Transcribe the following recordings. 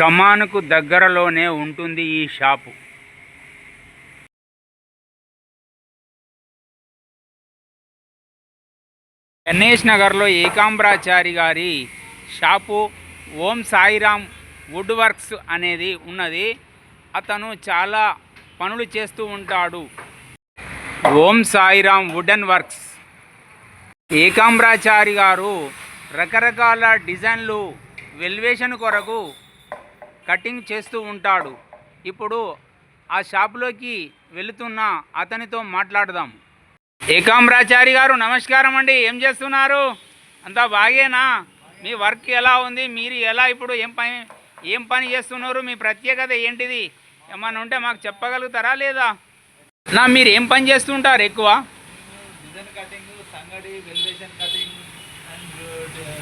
కమానుకు దగ్గరలోనే ఉంటుంది ఈ షాపు. గణేష్ నగర్లో ఏకాంబ్రాచారి గారి shop Om Sairam wood works అనేది ఉన్నది. అతను చాలా పనులు చేస్తూ ఉంటాడు. Om Sairam wooden works. ఏకాంబ్రాచారి గారు రకరకాల డిజైన్లు వెల్వేషన్ కొరకు కటింగ్ చేస్తూ ఉంటాడు. ఇప్పుడు ఆ షాపులోకి వెళుతున్న అతనితో మాట్లాడదాం. ఏకాంబరాచారి గారు నమస్కారం అండి. ఏం చేస్తున్నారు? అంతా బాగేనా? మీ వర్క్ ఎలా ఉంది? మీరు ఎలా ఇప్పుడు ఏం పని ఏం పని చేస్తున్నారు? మీ ప్రత్యేకత ఏంటిది? ఏమన్నా ఉంటే మాకు చెప్పగలుగుతారా లేదా? నా మీరు ఏం పని చేస్తుంటారు ఎక్కువ? డిజైన్ కటింగ్ సంగడి కటింగ్ అండ్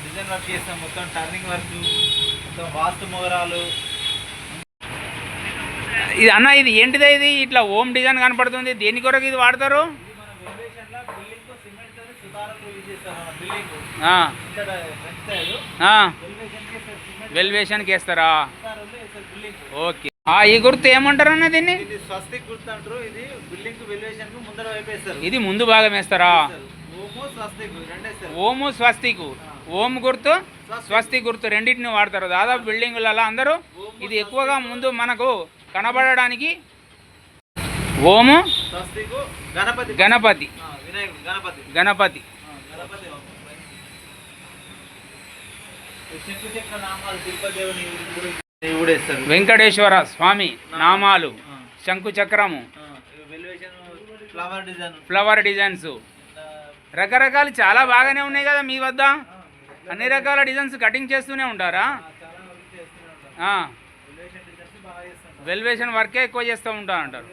డిజైన్ వర్క్ చేస్తాం. మొత్తం టర్నింగ్ వర్క్ మొత్తం వాస్తు మొగరాలు ఇది అన్న ఇది ఏంటిదే ఇది? ఇట్లా ఓం డిజైన్ కనపడుతుంది. దేని కొరకు ఇది వాడతారు? వెల్వేషన్కి వేస్తారా? ఓకే. ఆ, ఈ గుర్తు ఏమంటారు అన్న దీన్ని? ఇది ముందు భాగం వేస్తారా? ఓము స్వస్తికు ఓం గుర్తు స్వస్తి గుర్తు రెండింటిని వాడతారు. దాదాపు బిల్డింగులలో అందరూ ఇది ఎక్కువగా ముందు మనకు కనబడడానికి ఓము గణపతి. గణపతి. వెంకటేశ్వర స్వామి నామాలు శంకు చక్రము ఫ్లవర్ డిజైన్స్. రకరకాలు చాలా బాగానే ఉన్నాయి కదా మీ వద్ద? అన్ని రకాల డిజైన్స్ కటింగ్ చేస్తూనే ఉంటారా? ఉంటాం వెల్వేషన్ వర్కే ఎక్కువ చేస్తూ ఉంటారు అంటారు.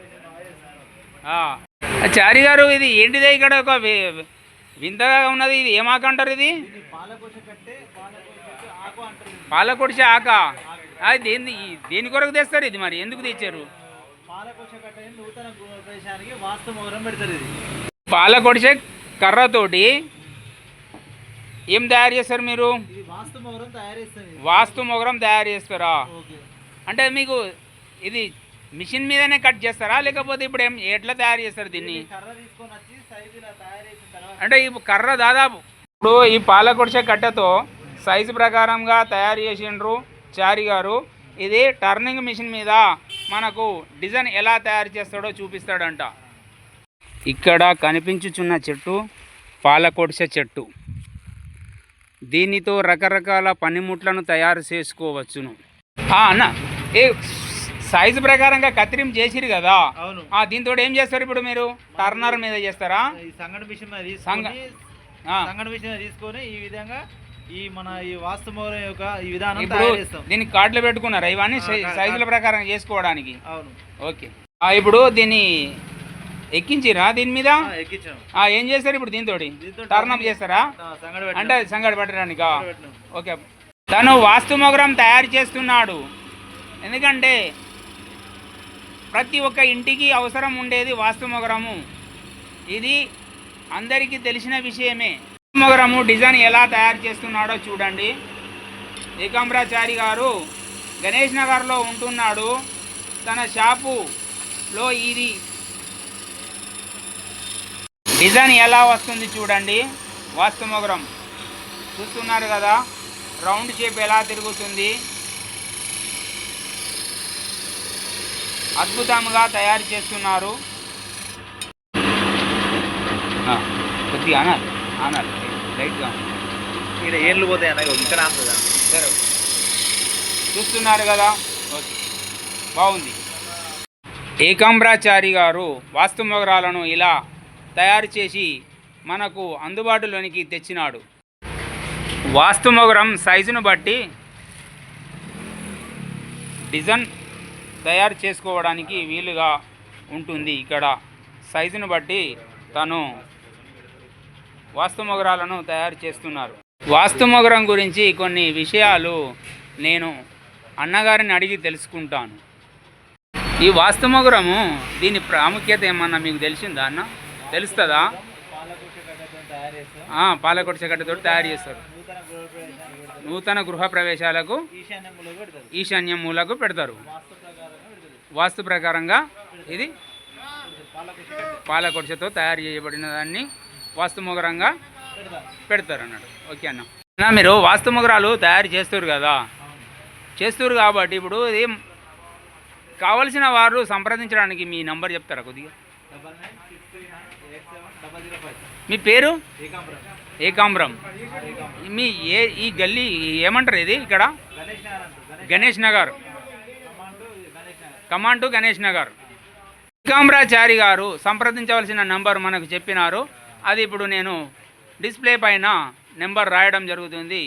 చారి గారు ఇది ఏంటిదే ఇక్కడ ఒక వింతగా ఉన్నది ఇది. ఏమాక అంటారు ఇది? కట్టే ఆకు అంటారు దీన్ని. పాలకొడిచే ఆక. అది దేని దేని కొరకు తెస్తారు ఇది మరి? ఎందుకు తెచ్చారు? పాలకొడిచే కర్రతోటి ఏం తయారు చేస్తారు మీరు? వాస్తు మొగరం తయారు చేస్తారా. అంటే మీకు ఇది మిషన్ మీదనే కట్ చేస్తారా? లేకపోతే ఇప్పుడు ఏం ఎట్లా తయారు చేస్తారు దీన్ని? అంటే ఈ కర్ర దాదాపు ఇప్పుడు ఈ పాలకొడిచే కట్టెతో సైజు ప్రకారంగా తయారు చేసిండ్రు చారి గారు. ఇది టర్నింగ్ మిషన్ మీద మనకు డిజైన్ ఎలా తయారు చేస్తాడో చూపిస్తాడంట. ఇక్కడ కనిపించుచున్న చెట్టు పాలకొడిసె చెట్టు. దీనితో రకరకాల పనిముట్లను తయారు చేసుకోవచ్చును. అన్న. ఏ సైజు ప్రకారంగా కత్తిరింపు చేసిరు కదా. అవును. ఆ, దీంతో ఏం చేస్తారు ఇప్పుడు మీరు? టర్నర్ మీద చేస్తారా? తీసుకొని ఆ. సంగటి మీద తీసుకొని ఈ విధంగా ఈ మన ఈ వాస్తు మొగరం యొక్క ఈ విధానం ఇప్పుడు దీనికి కార్డులు పెట్టుకున్నారా? ఇవన్నీ సైజుల ప్రకారం చేసుకోవడానికి? అవును. ఓకే. ఇప్పుడు దీన్ని ఎక్కించిరా దీని మీద? ఏం చేస్తారు ఇప్పుడు దీంతో టర్నప్ చేస్తారా? అంటే. సంగడి పట్టడానికా. ఓకే. తను వాస్తు మొగరం తయారు చేస్తున్నాడు. ఎందుకంటే ప్రతి ఒక్క ఇంటికి అవసరం ఉండేది వాస్తుమొగరము ఇది అందరికీ తెలిసిన విషయమే. మొగరము డిజైన్ ఎలా తయారు చేస్తున్నాడో చూడండి. ఏకాంబరాచారి గారు గణేష్ నగర్లో ఉంటున్నాడు. తన షాపులో ఇది. డిజైన్ ఎలా వస్తుంది చూడండి. వాస్తుమొగరం చూస్తున్నారు కదా. రౌండ్ షేప్ ఎలా తిరుగుతుంది. అద్భుతంగా తయారు చేస్తున్నారు. కొద్దిగా అనాలి అనాలి. లైట్గా ఇక్కడ ఏర్లు పోతాయి అన్న ఇక్కడ ఆపుతుందా సరే. చూస్తున్నారు కదా? ఓకే. బాగుంది. ఏకాంబ్రాచారి గారు వాస్తు మొగరాలను ఇలా తయారు చేసి మనకు అందుబాటులోనికి తెచ్చినాడు. వాస్తు మొగరం సైజును బట్టి డిజైన్ తయారు చేసుకోవడానికి వీలుగా ఉంటుంది. ఇక్కడ సైజును బట్టి తను వాస్తు మొగరాలను తయారు చేస్తున్నారు. వాస్తు మొగరం గురించి కొన్ని విషయాలు నేను అన్నగారిని అడిగి తెలుసుకుంటాను. ఈ వాస్తు మొగరము దీని ప్రాముఖ్యత ఏమన్నా మీకు తెలిసిందా అన్న? తెలుస్తుందా? పాలకొట్ట చెక్కటితో తయారు చేస్తారు. నూతన గృహ ప్రవేశాలకు ఈశాన్య మూలకు పెడతారు. వాస్తు ప్రకారంగా ఇది పాలకొడిసతో పాలకొడిచతో తయారు చేయబడిన దాన్ని వాస్తుముగరంగా పెడతారు అన్నాడు ఓకే అన్న. అన్న మీరు వాస్తుముగరాలు తయారు చేస్తారు కదా? చేస్తారు కాబట్టి ఇప్పుడు ఇది కావలసిన వారు సంప్రదించడానికి మీ నంబర్ చెప్తారా కొద్దిగా? మీ పేరు? ఏకాంబ్రం ఏకాంబరం. మీ ఏ ఈ గల్లీ ఏమంటారు ఇది ఇక్కడ? గణేష్ నగర్ అంటారు గణేష్ గణేష్ నగర్ కమాండ్ గణేష్ నగర్ కమాండ్ గణేష్ నగర్. ఏకాంబరాచారి గారు సంప్రదించవలసిన నంబర్ మనకు చెప్పినారు. అది ఇప్పుడు నేను డిస్ప్లే పైన నెంబర్ రాయడం జరుగుతుంది.